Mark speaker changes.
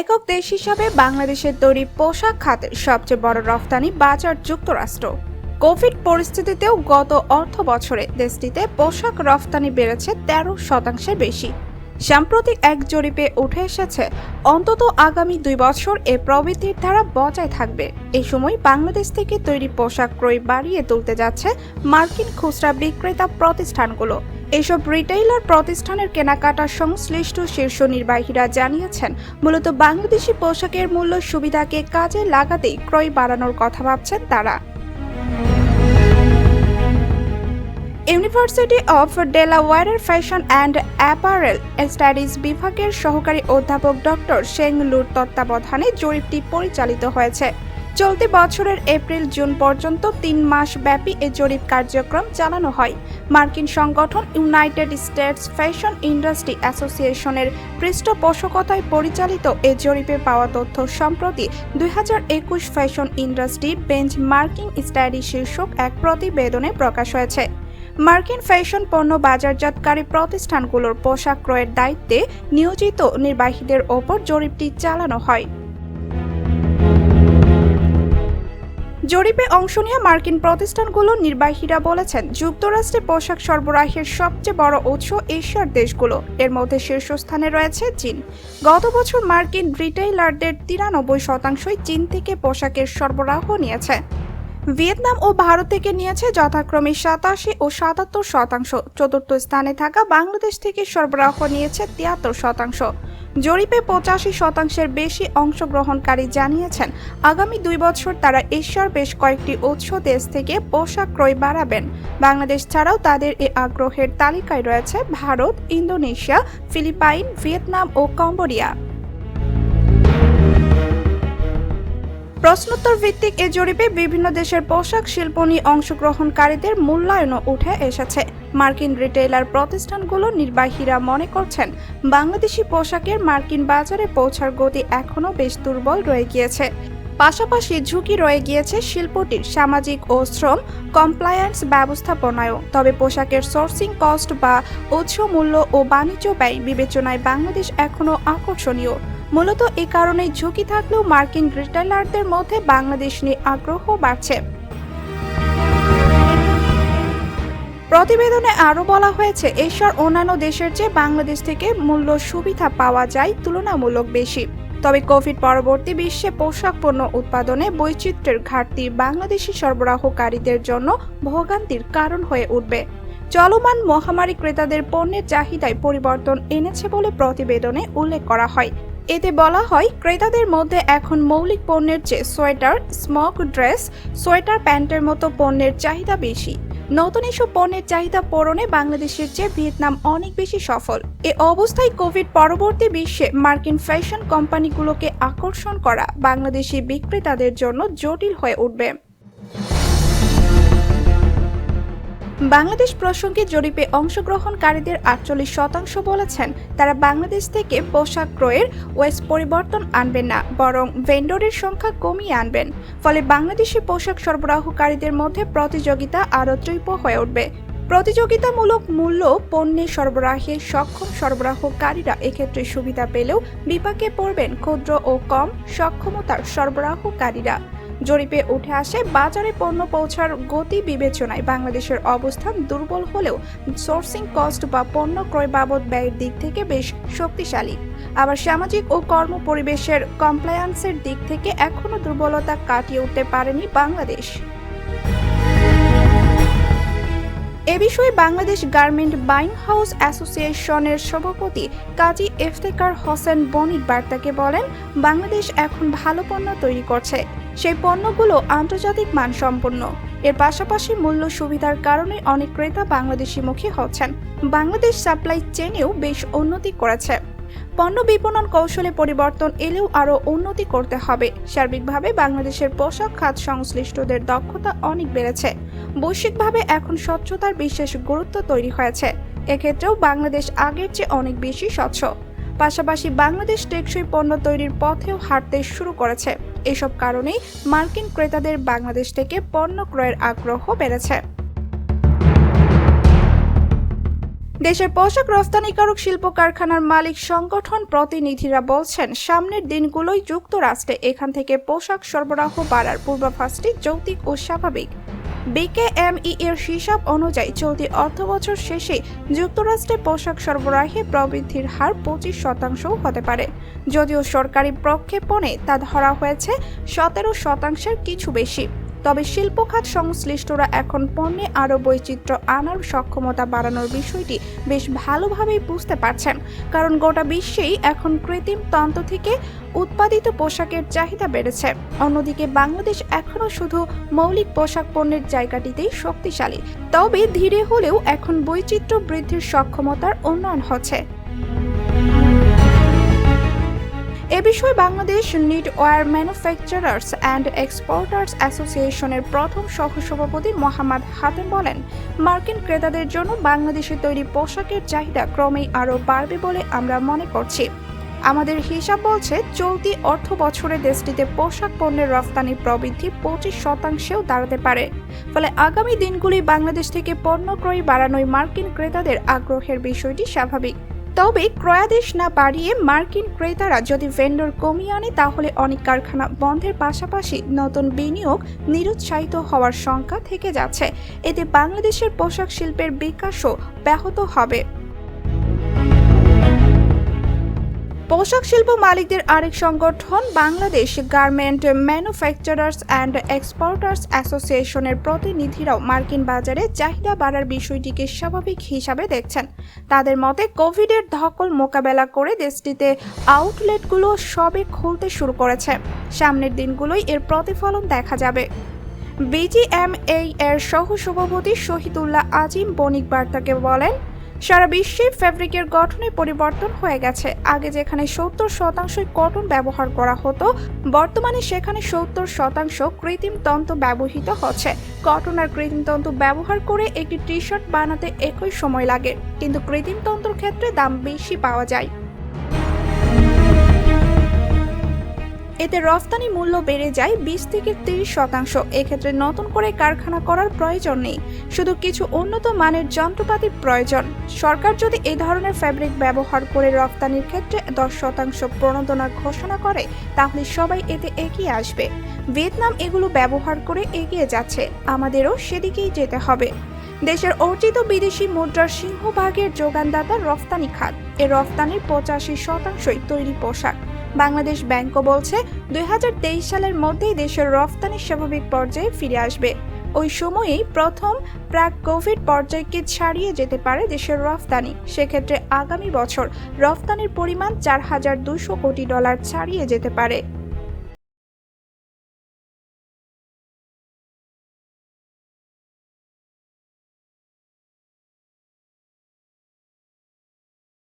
Speaker 1: একক দেশ হিসাবে বাংলাদেশের তৈরি পোশাক খাতের সবচেয়ে বড় রফতানি বাজার যুক্তরাষ্ট্র। কোভিড পরিস্থিতিতেও গত অর্থ বছরে দেশটিতে পোশাক রফতানি বেড়েছে তেরো শতাংশের বেশি। সাম্প্রতিক এক জরিপে উঠে এসেছে, অন্তত আগামী দুই বছর এ প্রবৃদ্ধির ধারা বজায় থাকবে। এই সময় বাংলাদেশ থেকে তৈরি পোশাক ক্রয় বাড়িয়ে তুলতে যাচ্ছে মার্কিন খুচরা বিক্রেতা প্রতিষ্ঠানগুলো। এসব রিটেইলার প্রতিষ্ঠানের কেনাকাটা সংশ্লিষ্ট শীর্ষ নির্বাহীরা জানিয়েছেন, মূলত বাংলাদেশি পোশাকের মূল্য সুবিধাকে কাজে লাগাতেই ক্রয় বাড়ানোর কথা ভাবছেন তারা। ইউনিভার্সিটি অফ ডেলাওয়ারের ফ্যাশন অ্যান্ড অ্যাপারেল স্টাডিজ বিভাগের সহকারী অধ্যাপক ডক্টর শেং লুর তত্ত্বাবধানে জরিপটি পরিচালিত হয়েছে। চলতি বছরের এপ্রিল, জুন পর্যন্ত তিন মাস ব্যাপী এ জরিপ কার্যক্রম চালানো হয়। মার্কিন সংগঠন ইউনাইটেড স্টেটস ফ্যাশন ইন্ডাস্ট্রি অ্যাসোসিয়েশনের পৃষ্ঠপোষকতায় পরিচালিত এ জরিপে পাওয়া তথ্য সম্প্রতি দুই হাজার একুশ fashion industry benchmarking study শীর্ষক এক প্রতিবেদনে প্রকাশ হয়েছে। মার্কিন ফ্যাশন পণ্য বাজারজাতকারী প্রতিষ্ঠানগুলোর পোশাক ক্রয়ের দায়িত্বে নিয়োজিত নির্বাহীদের ওপর জরিপটি চালানো হয়। জরিপে অংশ নিয়ে মার্কিন প্রতিষ্ঠানগুলোর নির্বাহীরা বলেছেন, যুক্তরাষ্ট্রে পোশাক সরবরাহের সবচেয়ে বড় উৎস এশিয়ার দেশগুলো। এর মধ্যে শীর্ষস্থানে রয়েছে চীন। গত বছর মার্কিন রিটেইলারদের তিরানব্বই শতাংশই চীন থেকে পোশাকের সরবরাহ নিয়েছে। ভিয়েতনাম ও ভারত থেকে নিয়েছে যথাক্রমে সাতাশি ও সাতাত্তর শতাংশ। চতুর্থ স্থানে থাকা বাংলাদেশ থেকে সরবরাহ নিয়েছে তিয়াত্তর শতাংশ। জরিপে পঁচাশি শতাংশের বেশি অংশগ্রহণকারী জানিয়েছেন, আগামী দুই বছর তারা এশিয়ার বেশ কয়েকটি উৎস দেশ থেকে পোশাক ক্রয় বাড়াবেন। বাংলাদেশ ছাড়াও তাদের এ আগ্রহের তালিকায় রয়েছে ভারত, ইন্দোনেশিয়া, ফিলিপাইন, ভিয়েতনাম ও কম্বোডিয়া। প্রশ্নোত্তর ভিত্তিক এ জরিপে বিভিন্ন দেশের পোশাক শিল্প নিয়ে অংশগ্রহণকারীদের মূল্যায়নও উঠে এসেছে। মার্কিন রিটেইলার প্রতিষ্ঠানগুলো নির্বাহীরা মনে করছেন, বাংলাদেশি পোশাকের মার্কিন বাজারে পৌঁছার গতি এখনও বেশ দুর্বল রয়ে গিয়েছে। পাশাপাশি ঝুঁকি রয়ে গিয়েছে শিল্পটির সামাজিক ও শ্রম কমপ্লায়েন্স ব্যবস্থাপনায়ও। তবে পোশাকের সোর্সিং কস্ট বা উৎস মূল্য ও বাণিজ্য ব্যয় বিবেচনায় বাংলাদেশ এখনও আকর্ষণীয়। মূলত এ কারণে ঝুঁকি থাকলেও মার্কিন রিটেলারদের মধ্যে বাংলাদেশ নিয়ে আগ্রহ বাড়ছে। প্রতিবেদনে আরও বলা হয়েছে, এশিয়ার অন্যান্য দেশের চেয়ে বাংলাদেশ থেকে মূল্য সুবিধা পাওয়া যায় তুলনামূলক বেশি। তবে কোভিড পরবর্তী বিশ্বে পোশাক পণ্য উৎপাদনে বৈচিত্র্যের ঘাটতি বাংলাদেশি সরবরাহকারীদের জন্য ভোগান্তির কারণ হয়ে উঠবে। চলমান মহামারী ক্রেতাদের পণ্যের চাহিদায় পরিবর্তন এনেছে বলে প্রতিবেদনে উল্লেখ করা হয়। এতে বলা হয়, ক্রেতাদের মধ্যে এখন মৌলিক পণ্যের চেয়ে সোয়েটার স্মক ড্রেস, সোয়েটার প্যান্টের মতো পণ্যের চাহিদা বেশি। নতুন এসব পণ্যের চাহিদা পূরণে বাংলাদেশের চেয়ে ভিয়েতনাম অনেক বেশি সফল। এ অবস্থায় কোভিড পরবর্তী বিশ্বে মার্কিন ফ্যাশন কোম্পানিগুলোকে আকর্ষণ করা বাংলাদেশি বিক্রেতাদের জন্য জটিল হয়ে উঠবে। বাংলাদেশ প্রসঙ্গে জরিপে অংশগ্রহণকারীদের আটচল্লিশ শতাংশ বলেছেন, তারা বাংলাদেশ থেকে পোশাক ক্রয়ের ওয়েস পরিবর্তন আনবেন না, বরং ভেন্ডরের সংখ্যা কমিয়ে আনবেন। ফলে বাংলাদেশি পোশাক সরবরাহকারীদের মধ্যে প্রতিযোগিতা আরও তীব্র হয়ে উঠবে। প্রতিযোগিতামূলক মূল্য পণ্যের সরবরাহে সক্ষম সরবরাহকারীরা এক্ষেত্রে সুবিধা পেলেও বিপাকে পড়বেন ক্ষুদ্র ও কম সক্ষমতার সরবরাহকারীরা। জরিপে উঠে আসে, বাজারে পণ্য পৌঁছার গতি বিবেচনায় বাংলাদেশের অবস্থান দুর্বল হলেও সোর্সিং কস্ট বা পণ্য ক্রয় বাবদ ব্যয়ের দিক থেকে বেশ শক্তিশালী। আবার সামাজিক ও কর্ম পরিবেশের কমপ্লায়ান্সের দিক থেকে এখনও দুর্বলতা কাটিয়ে উঠতে পারেনি বাংলাদেশ। এ বিষয়ে বাংলাদেশ গার্মেন্ট বাইং হাউস অ্যাসোসিয়েশনের সভাপতি কাজী ইফতেকার হোসেন বণিক বার্তাকে বলেন, বাংলাদেশ এখন ভালো পণ্য তৈরি করছে। সেই পণ্যগুলো আন্তর্জাতিক মানসম্পন্ন। এর পাশাপাশি মূল্য সুবিধার কারণে অনেক ক্রেতা বাংলাদেশিমুখী হচ্ছেন। বাংলাদেশ সাপ্লাই চেনেও বেশ উন্নতি করেছে। পণ্য বিপণন কৌশলে পরিবর্তন এলেও আরও উন্নতি করতে হবে। সার্বিকভাবে বাংলাদেশের পোশাক খাত সংশ্লিষ্টদের দক্ষতা অনেক বেড়েছে। বৈশ্বিকভাবে এখন স্বচ্ছতার বিশেষ গুরুত্ব তৈরি হয়েছে। এক্ষেত্রেও বাংলাদেশ আগের চেয়ে অনেক বেশি স্বচ্ছ। পাশাপাশি বাংলাদেশ টেকসই পণ্য তৈরির পথেও হাঁটতে শুরু করেছে। এসব কারণেই মার্কিন ক্রেতাদের বাংলাদেশ থেকে পণ্য ক্রয়ের আগ্রহ বেড়েছে। দেশের পোশাক রফতানিকারক শিল্প কারখানার মালিক সংগঠন প্রতিনিধিরা বলছেন, সামনের দিনগুলোই যুক্তরাষ্ট্রে এখান থেকে পোশাক সরবরাহ বাড়ার পূর্বাভাসটি যৌক্তিক ও স্বাভাবিক। বিকেএমই এর হিসাব অনুযায়ী চলতি অর্থ বছর শেষে যুক্তরাষ্ট্রে পোশাক সরবরাহে প্রবৃদ্ধির হার পঁচিশ শতাংশও হতে পারে। যদিও সরকারি প্রক্ষেপণে তা ধরা হয়েছে, সতেরো শতাংশের কিছু বেশি। তবে শিল্প খাত সংশ্লিষ্টরা এখন পণ্যে আরও বৈচিত্র্য আনার সক্ষমতা বাড়ানোর বিষয়টি বেশ ভালোভাবেই বুঝতে পারছেন। কারণ গোটা বিশ্বেই এখন কৃত্রিম তন্ত্র থেকে উৎপাদিত পোশাকের চাহিদা বেড়েছে। অন্যদিকে বাংলাদেশ এখনও শুধু মৌলিক পোশাক পণ্যের জায়গাটিতেই শক্তিশালী। তবে ধীরে হলেও এখন বৈচিত্র্য বৃদ্ধির সক্ষমতার উন্নয়ন হচ্ছে। এ বিষয়ে Bangladesh knitwear manufacturers and exporters অ্যাসোসিয়েশনের প্রথম সহসভাপতি মোহাম্মদ হাতেম বলেন, মার্কিন ক্রেতাদের জন্য বাংলাদেশে তৈরি পোশাকের চাহিদা ক্রমেই আরও বাড়বে বলে আমরা মনে করছি। আমাদের হিসাব বলছে, চলতি অর্থ বছরে দেশটিতে পোশাক পণ্যের রফতানি প্রবৃদ্ধি পঁচিশ শতাংশেও দাঁড়াতে পারে। ফলে আগামী দিনগুলি বাংলাদেশ থেকে পণ্য ক্রয় বাড়ানোয় মার্কিন ক্রেতাদের আগ্রহের বিষয়টি স্বাভাবিক। তবে ক্রয়াদেশ না বাড়িয়ে মার্কিন ক্রেতারা যদি ভেন্ডর কমিয়ে আনে, তাহলে অনেক কারখানা বন্ধের পাশাপাশি নতুন বিনিয়োগ নিরুৎসাহিত হওয়ার শঙ্কা থেকে যাচ্ছে। এতে বাংলাদেশের পোশাক শিল্পের বিকাশও ব্যাহত হবে। পোশাক শিল্প মালিকদের আরেক সংগঠন, Bangladesh garment manufacturers and exporters অ্যাসোসিয়েশনের প্রতিনিধিরাও মার্কিন বাজারে চাহিদা বাড়ার বিষয়টিকে স্বাভাবিক হিসাবে দেখছেন। তাদের মতে, কোভিডের ধকল মোকাবেলা করে দেশটিতে আউটলেটগুলো সবে খুলতে শুরু করেছে। সামনের দিনগুলোই এর প্রতিফলন দেখা যাবে। বিজিএমএই এর সহ সভাপতি শহীদুল্লাহ আজিম বণিক বার্তাকে বলেন সারা বিশ্বে ফ্যাব্রিকের গঠনে পরিবর্তন হয়ে গেছে। আগে যেখানে সত্তর শতাংশই কটন ব্যবহার করা হতো, বর্তমানে সেখানে সত্তর শতাংশ কৃত্রিম তন্তু ব্যবহৃত হচ্ছে। কটন আর কৃত্রিম তন্তু ব্যবহার করে একটি টি শার্ট বানাতে একই সময় লাগে, কিন্তু কৃত্রিম তন্তুর ক্ষেত্রে দাম বেশি পাওয়া যায়। এতে রফতানি মূল্য বেড়ে যায় বিশ থেকে তিরিশ শতাংশ। এক্ষেত্রে নতুন করে কারখানা করার প্রয়োজন নেই। শুধু কিছু উন্নত মানের যন্ত্রপাতি প্রয়োজন। সরকার যদি এই ধরনের ফ্যাব্রিক ব্যবহার করে রফতানির ক্ষেত্রে দশ শতাংশ প্রণোদনার ঘোষণা করে, তাহলে সবাই এতে এগিয়ে আসবে। ভিয়েতনাম এগুলো ব্যবহার করে এগিয়ে যাচ্ছে। আমাদেরও সেদিকেই যেতে হবে। দেশের অর্জিত বিদেশি মুদ্রার সিংহভাগের যোগানদাতা রফতানি খাত। এ রফতানির পঁচাশি শতাংশই তৈরি পোশাক। বাংলাদেশ ব্যাংকও বলছে দু হাজার তেইশ সালের মধ্যেই দেশের রফতানি স্বাভাবিক পর্যায়ে ফিরে আসবে। ওই সময়েই প্রথম প্রাক কোভিড পর্যায়কে ছাড়িয়ে যেতে পারে দেশের রফতানি। সেক্ষেত্রে আগামী বছর রফতানির পরিমাণ চার হাজার দুশো কোটি ডলার ছাড়িয়ে যেতে পারে।